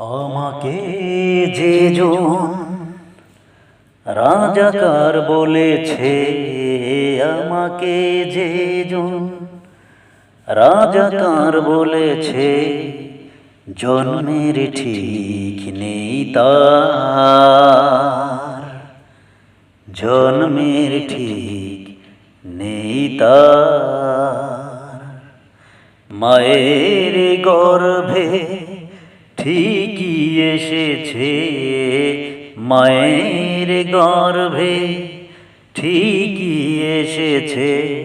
আমাকে যে রাজাকার বলেছে, আমাকে যে রাজাকার বলেছে, জন্মের ঠিক নেই তার। জন্মের ঠিক নেই তার। মায়ের গর্ভে ঠিকই এসেছে মায়ের গর্ভে। ঠিকই এসেছে,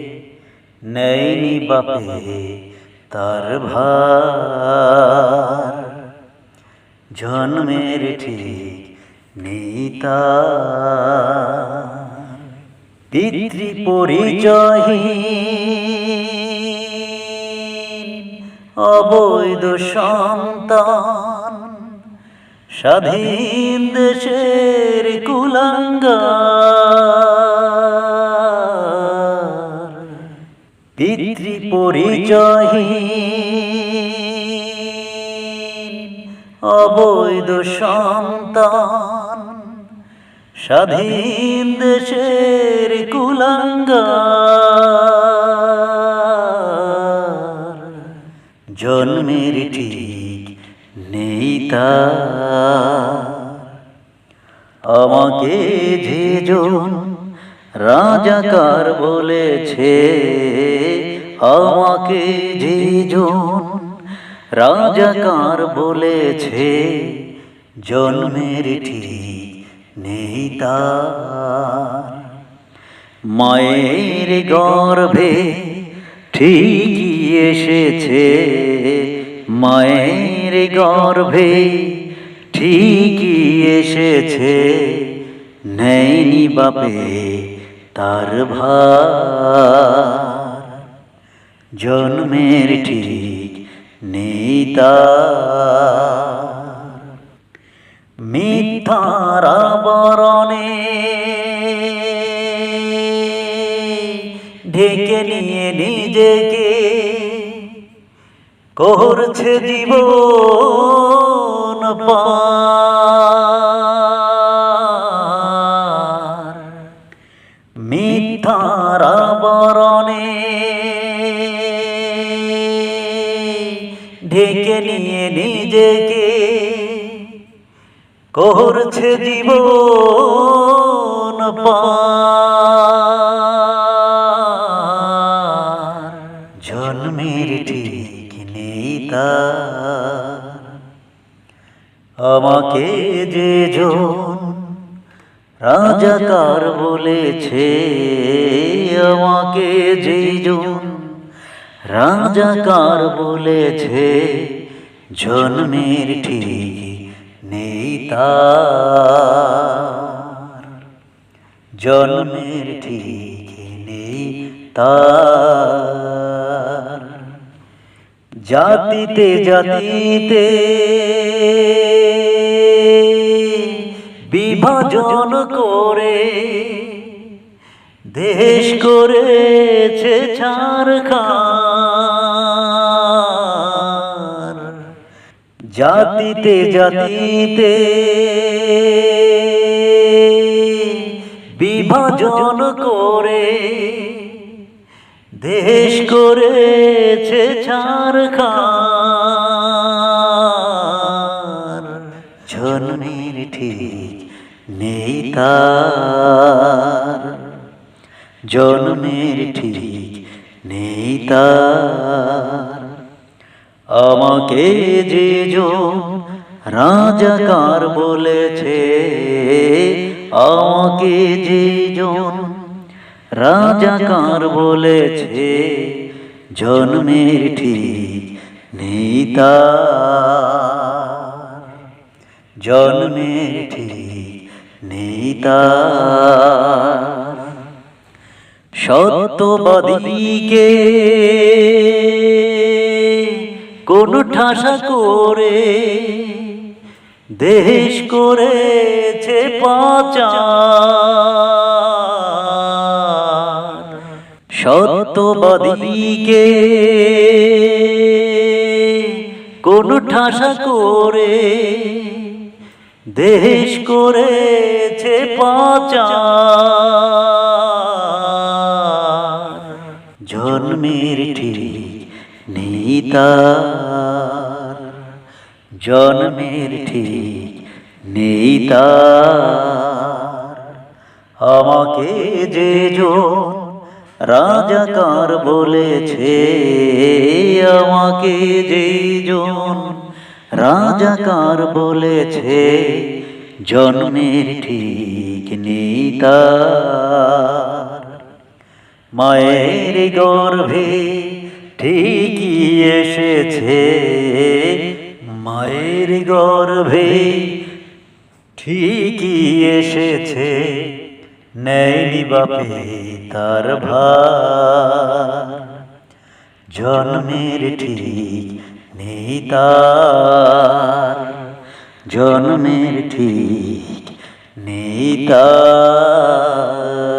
নেয়নি বাপে তার ভার। জন্মের ঠিক নেই তার। পিতৃ পরিচয়হীন অবৈধ সন্তান। স্বাধীন দেশের কুলাঙ্গার পিতৃ পরিচয়হীন অবৈধ সন্তান স্বাধীন দেশের কুলাঙ্গার নেই আমাকে যে জন রাজাকার বলেছে, আমাকে যে জন রাজাকার বলেছে, জন্মের ঠিক নেই তার। মায়ের গর্ভে ঠিকই এসেছে, মায়ের গর্ভে ঠিকই এসেছে। নেয়নি বাপে তার ভার। জন্মের ঠিক নেই তার। মিথ্যার বরণে ঢেকে নিয়ে নিজেকে করছে জীবন মিথ্যার বরণে ঢেকে নিয়ে নিজেকে করছে জীবন জন্মের ঠিক তার আমাকে যে জন রাজাকার বলেছে, আমাকে যে জন রাজাকার বলেছে, জন্মের ঠিক নেই তার। জন্মের ঠিক নেই তার। জাতিতে জাতিতে। বিভাজন করে দেশ করেছে ছারখার জাতিতে জাতিতে। বিভাজন করে দেশ করেছে ছারখার। জন্মের ঠিক নেই তার। জন্মের ঠিক নেই তার। আমাকে যে রাজাকার বলেছে, আমাকে যে জন রাজাকার বলেছে? জন্মের ঠিক নেই জন্মের ঠিক নেই সত্যবাদীকে কোন ঠাসা করে দেশ করেছে পাচার। সত্যবাদীকে কোন ঠাসা করে দেশ করেছে পাচার। জন্মের ঠিক নেই জন্মের ঠিক নেই আমাকে যে জন রাজাকার বলেছে আমাকে যে জন রাজাকার বলেছে, জন্মের ঠিক নেই তার। মায়ের গর্ভে ঠিকই এসেছে, মায়ের গর্ভে ঠিকই এসেছে। নেয়নি বাপে তার ভার জন্মের ঠিক নেই তার জন্মের ঠিক নেই তার